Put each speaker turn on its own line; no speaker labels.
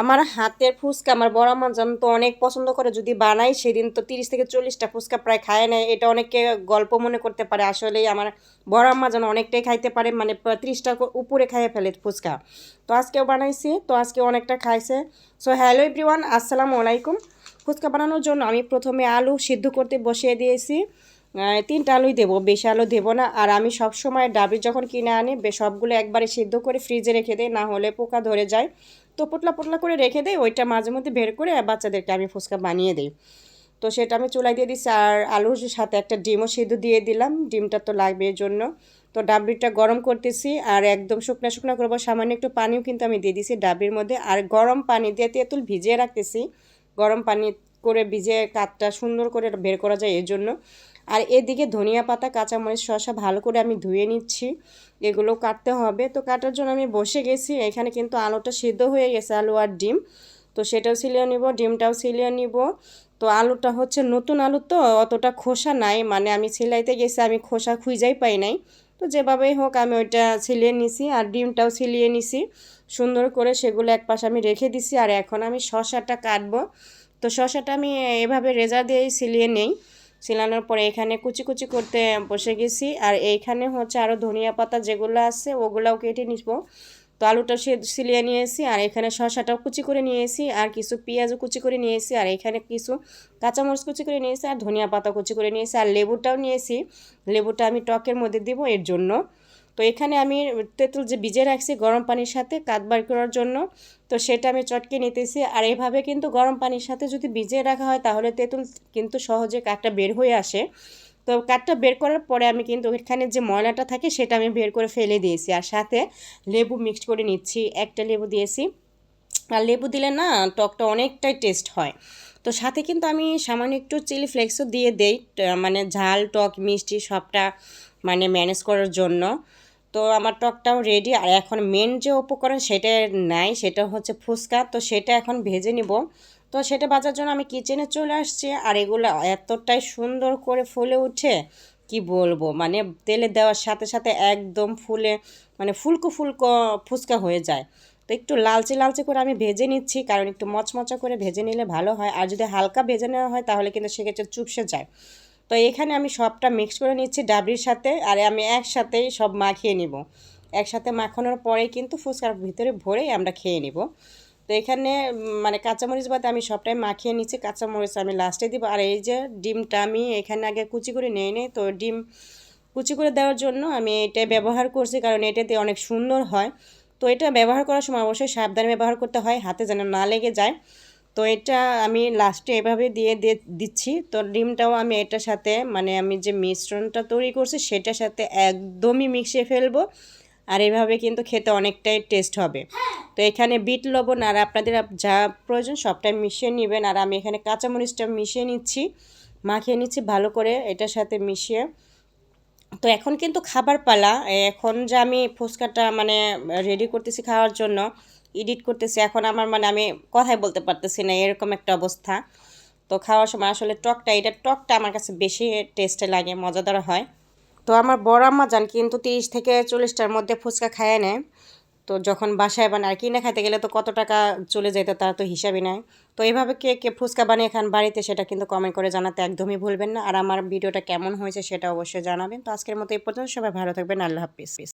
আমার হাতের ফুচকা, আমার বড় মা তো অনেক পছন্দ করে, যদি বানাই সেদিন তো তিরিশ থেকে চল্লিশটা ফুচকা প্রায় খায় নেয়। এটা অনেকে গল্প মনে করতে পারে, আসলেই আমার বড় মা যেন অনেকটাই খাইতে পারে মানে তিরিশটা উপরে খাইয়ে ফেলে ফুচকা। তো আজকেও বানাইছি, তো আজকে অনেকটা খাইছে। সো হ্যালো এভরিওয়ান আসসালামু আলাইকুম। ফুচকা বানানোর জন্য আমি প্রথমে আলু সিদ্ধ করতে বসিয়ে দিয়েছি। তিনটা আলুই দেবো, বেশি আলু দেবো না। আর আমি সব সময় ডাবি যখন কিনে আনি সবগুলো একবারে সিদ্ধ করে ফ্রিজে রেখে দিই, না হলে পোকা ধরে যায়। তো পোটলা পোটলা করে রেখে দেয় ওইটা মাঝে মধ্যে বের করে বাচ্চাদেরকে আমি ফুচকা বানিয়ে দিই। তো সেটা আমি চুলাই দিয়ে দিচ্ছি আর আলুর সাথে একটা ডিমও সিদ্ধ দিয়ে দিলাম, ডিমটা তো লাগবে এর জন্য। তো ডাবরিটা গরম করতেছি আর একদম শুকনো শুকনো করব, সামান্য একটু পানিও কিন্তু আমি দিয়ে দিছি ডাবির মধ্যে। আর গরম পানি দিয়ে তেঁতুল ভিজিয়ে রাখতেছি, গরম পানি করে ভিজে কাঠটা সুন্দর করে বের করা যায় এর জন্য। আর এদিকে ধনিয়া পাতা, কাঁচামরিচ, শসা ভালো করে আমি ধুয়ে নিচ্ছি। এগুলো কাটতে হবে। তো কাটার জন্য আমি বসে গেছি। এখানে কিন্তু আলুটা সিদ্ধ হয়ে গেছে, আলু আর ডিম। তো সেটাও সিলিয়ে নিব, ডিমটাও সিলিয়ে নিব। তো আলুটা হচ্ছে নতুন আলু তো, অতটা খোসা নাই। মানে আমি সিলাইতে গেছি, আমি খোসা খুঁজাই পাই নাই। তো যেভাবেই হোক, আমি ওইটা ছিলিয়ে নিছি আর ডিমটাও ছিলিয়ে নিছি। সুন্দর করে সেগুলো এক পাশে আমি রেখে দিছি। আর এখন আমি শসাটা কাটবো। তো শসাটা আমি এভাবে রেজা দিয়েই সিলিয়ে নেই। সিলানোর পরে এখানে কুচি কুচি করতে বসে গেছি। আর এইখানে হচ্ছে আরও ধনিয়া পাতা যেগুলো আছে, ওগুলাও কেটে নিব। তো আলুটা সিলিয়ে নিয়েছি, আর এখানে শশাটাও কুচি করে নিয়েছি, আর কিছু পেঁয়াজও কুচি করে নিয়েছি, আর এখানে কিছু কাঁচামরিচ কুচি করে নিয়েছি, আর ধনিয়া পাতা কুচি করে নিয়েছি, আর লেবুটাও নিয়েছি। লেবুটা আমি টকের মধ্যে দিব এর জন্য। তো এখানে আমি তেঁতুল যে ভিজে রাখছি গরম পানির সাথে কাত বার করার জন্য, তো সেটা আমি চটকে নিতেছি। আর এভাবে কিন্তু গরম পানির সাথে যদি ভিজিয়ে রাখা হয়, তাহলে তেঁতুল কিন্তু সহজে কাঠটা বের হয়ে আসে। তো কাঠটা বের করার পরে আমি কিন্তু এখানে যে ময়লাটা থাকে, সেটা আমি বের করে ফেলে দিয়েছি। আর সাথে লেবু মিক্সড করে নিচ্ছি। একটা লেবু দিয়েছি। আর লেবু দিলে না টকটা অনেকটাই টেস্ট হয়। তো সাথে কিন্তু আমি সামান্য একটু চিলি ফ্লেক্সও দিয়ে দেই মানে ঝাল, টক, মিষ্টি সবটা মানে ম্যানেজ করার জন্য। তো আমার টকটাও রেডি আর এখন মেন যে উপকরণ সেটা নাই, সেটা হচ্ছে ফুচকা। তো সেটা এখন ভেজে নিব। তো সেটা বাজার জন্য আমি কিচেনে চলে আসছি, আর এগুলো এতটাই সুন্দর করে ফুলে উঠে, কি বলব? মানে তেলে দেওয়ার সাথে সাথে একদম ফুলে মানে ফুলকো ফুলকো ফুচকা হয়ে যায়। তো একটু লালচে লালচে করে আমি ভেজে নিচ্ছি, কারণ একটু মচমচা করে ভেজে নিলে ভালো হয়। আর যদি হালকা ভেজে নেওয়া হয়, তাহলে কিন্তু সেক্ষেত্রে চুপসে যায়। তো এখানে আমি সবটা মিক্স করে নিচ্ছি ডাবরির সাথে, আর আমি একসাথেই সব মাখিয়ে নিব। একসাথে মাখানোর পরেই কিন্তু ফুচকার ভিতরে ভরেই আমরা খেয়ে নিব। তো এখানে মানে কাঁচামরিচ বাদে আমি সবটাই মাখিয়ে নিচ্ছি। কাঁচামরিচ আমি লাস্টে দিব, আর এই যে ডিমটা আমি এখানে আগে কুচি করে নিয়ে নিই। তো ডিম কুচি করে দেওয়ার জন্য আমি এটা ব্যবহার করছি, কারণ এটাতে অনেক সুন্দর হয়। তো এটা ব্যবহার করার সময় অবশ্যই সাবধানে ব্যবহার করতে হয়, হাতে যেন না লেগে যায়। তো এটা আমি লাস্টে এভাবে দিয়ে দিচ্ছি। তো ডিমটাও আমি এটার সাথে মানে আমি যে মিশ্রণটা তৈরি করছি সেটার সাথে একদমই মিশিয়ে ফেলব। আর এভাবে কিন্তু খেতে অনেকটাই টেস্ট হবে। তো এখানে বিট, লবণ আর আপনাদের যা প্রয়োজন সবটাই মিশিয়ে নেবেন। আর আমি এখানে কাঁচামরিচটা মিশিয়ে নিচ্ছি, মাখিয়ে নিচ্ছি ভালো করে এটার সাথে মিশিয়ে। তো এখন কিন্তু খাবার পালা। এখন যে আমি ফুচকাটা মানে রেডি করতেছি খাওয়ার জন্য এডিট করতেছি। এখন আমার মানে আমি কথাই বলতে পারতেছি না, এরকম একটা অবস্থা। তো খাওয়ার সময় আসলে টকটা, এটা টকটা আমার কাছে বেশি টেস্টে লাগে মজাদার হয়। তো আমার বড় আম্মা যান কিন্তু তিরিশ থেকে চল্লিশটার মধ্যে ফুচকা খায় নেয়। তো যখন বাসায় বানায়, আর কিনে খাইতে গেলে তো কত টাকা চলে যেত তার তো হিসাবই নাই। তো এইভাবে কে কে ফুচকা বানিয়ে খান বাড়িতে সেটা কিন্তু কমেন্ট করে জানাতে একদমই ভুলবেন না। আর আমার ভিডিওটা কেমন হয়েছে সেটা অবশ্যই জানাবেন। তো আজকের মতো এই পর্যন্ত, সবাই ভালো থাকবেন, আল্লাহ হাফিজ।